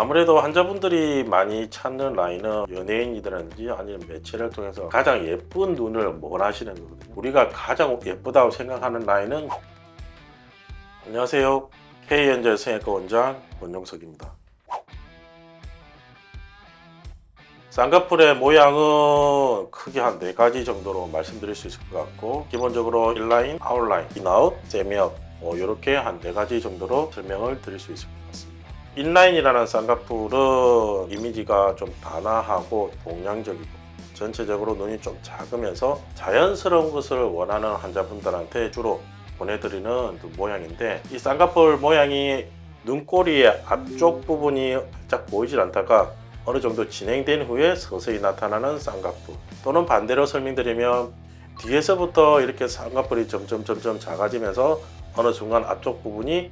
아무래도 환자분들이 많이 찾는 라인은 연예인이라든지 아니면 매체를 통해서 가장 예쁜 눈을 원하시는 거거든요. 우리가 가장 예쁘다고 생각하는 라인은 안녕하세요. K현재 성형외과 원장 원용석입니다. 쌍꺼풀의 모양은 크게 한 네 가지 정도로 말씀드릴 수 있을 것 같고 기본적으로 인라인, 아웃라인, 인아웃, 세미아웃 뭐 이렇게 한 네 가지 정도로 설명을 드릴 수 같습니다. 인라인이라는 쌍꺼풀은 이미지가 좀 단아하고 동양적이고 전체적으로 눈이 좀 작으면서 자연스러운 것을 원하는 환자분들한테 주로 보내드리는 그 모양인데 이 쌍꺼풀 모양이 눈꼬리의 앞쪽 부분이 살짝 보이질 않다가 어느 정도 진행된 후에 서서히 나타나는 쌍꺼풀. 또는 반대로 설명드리면 뒤에서부터 이렇게 쌍꺼풀이 점점 점점 작아지면서 어느 순간 앞쪽 부분이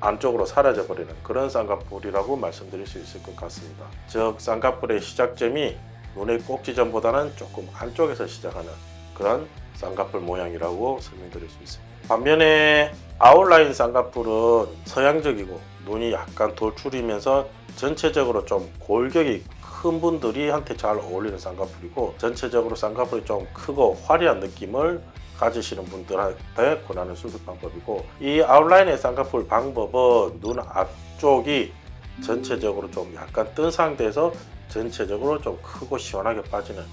안쪽으로 사라져 버리는 그런 쌍꺼풀이라고 말씀드릴 수 있을 것 같습니다. 즉 쌍꺼풀의 시작점이 눈의 꼭지점보다는 조금 안쪽에서 시작하는 그런 쌍꺼풀 모양이라고 설명드릴 수 있습니다. 반면에 아웃라인 쌍꺼풀은 서양적이고 눈이 약간 돌출이면서 전체적으로 좀 골격이 큰 분들이 한테 잘 어울리는 쌍꺼풀이고 전체적으로 쌍꺼풀이 좀 크고 화려한 느낌을 가지시는 분들한테 권하는 수술 방법이고 이 아웃라인의 쌍꺼풀 방법은 눈 앞쪽이 전체적으로 좀 약간 뜬 상태에서 전체적으로 좀 크고 시원하게 빠지는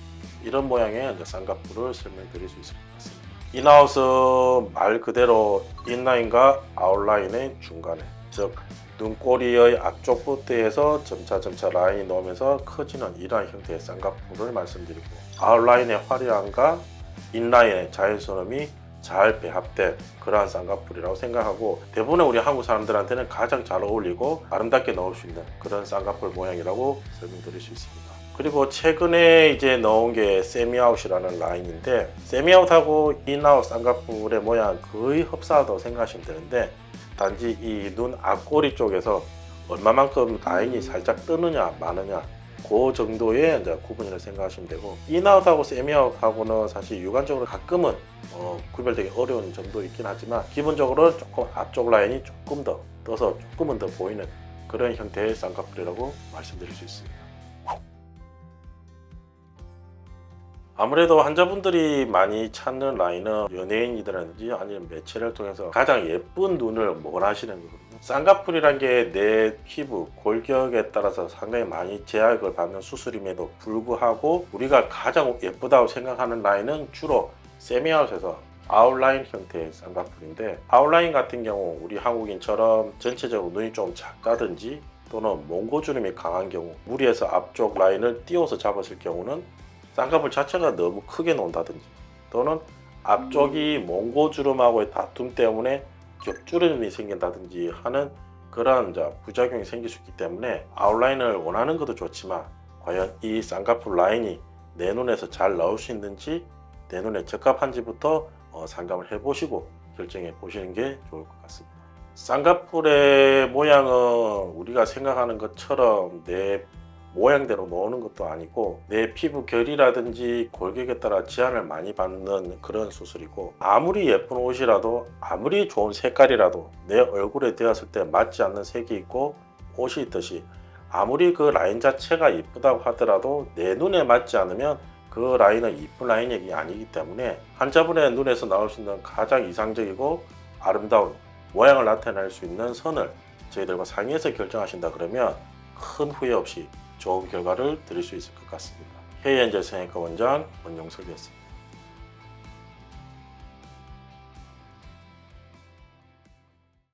이런 모양의 쌍꺼풀을 설명드릴 수 있을 것 같습니다. 인아웃은 말 그대로 인라인과 아웃라인의 중간에 즉 눈꼬리의 앞쪽 부트에서 점차 점차 라인이 나오면서 커지는 이러한 형태의 쌍꺼풀을 말씀드리고 아웃라인의 화려함과 인라인의 자연스러움이 잘 배합된 그러한 쌍꺼풀이라고 생각하고 대부분의 우리 한국 사람들한테는 가장 잘 어울리고 아름답게 넣을 수 있는 그런 쌍꺼풀 모양이라고 설명드릴 수 있습니다. 그리고 최근에 이제 넣은 게 세미아웃이라는 라인인데 세미아웃하고 인아웃 쌍꺼풀의 모양 거의 흡사하다고 생각하시면 되는데 단지 이 눈 앞꼬리 쪽에서 얼마만큼 라인이 살짝 뜨느냐 마느냐 그 정도의 이제 구분이라고 생각하시면 되고 인아웃하고 세미아웃하고는 사실 육안적으로 가끔은 어, 구별되기 어려운 점도 있긴 하지만 기본적으로 조금 앞쪽 라인이 조금 더 떠서 조금은 더 보이는 그런 형태의 쌍꺼풀이라고 말씀드릴 수 있습니다. 아무래도 환자분들이 많이 찾는 라인은 연예인이라든지 아니면 매체를 통해서 가장 예쁜 눈을 원하시는. 쌍꺼풀이란 게 내 피부, 골격에 따라서 상당히 많이 제약을 받는 수술임에도 불구하고 우리가 가장 예쁘다고 생각하는 라인은 주로 세미아웃에서 아웃라인 형태의 쌍꺼풀인데 아웃라인 같은 경우 우리 한국인처럼 전체적으로 눈이 좀 작다든지 또는 몽고주름이 강한 경우 무리해서 앞쪽 라인을 띄워서 잡았을 경우는 쌍꺼풀 자체가 너무 크게 논다든지 또는 앞쪽이 몽고주름하고의 다툼 때문에 겹주름이 생긴다든지 하는 그러한 부작용이 생길 수 있기 때문에 아웃라인을 원하는 것도 좋지만 과연 이 쌍꺼풀 라인이 내 눈에서 잘 나올 수 있는지 내 눈에 적합한지부터 어, 상담을 해보시고 결정해 보시는 게 좋을 것 같습니다. 쌍꺼풀의 모양은 우리가 생각하는 것처럼 내 모양대로 나오는 것도 아니고 내 피부 결이라든지 골격에 따라 제한을 많이 받는 그런 수술이고 아무리 예쁜 옷이라도 아무리 좋은 색깔이라도 내 얼굴에 되었을 때 맞지 않는 색이 있고 옷이 있듯이 아무리 그 라인 자체가 이쁘다고 하더라도 내 눈에 맞지 않으면 그 라인은 이쁜 라인이 아니기 때문에 환자분의 눈에서 나올 수 있는 가장 이상적이고 아름다운 모양을 나타낼 수 있는 선을 저희들과 상의해서 결정하신다 그러면 큰 후회 없이 좋은 결과를 드릴 수 있을 것 같습니다. 성형외과 원장 원용석이었습니다.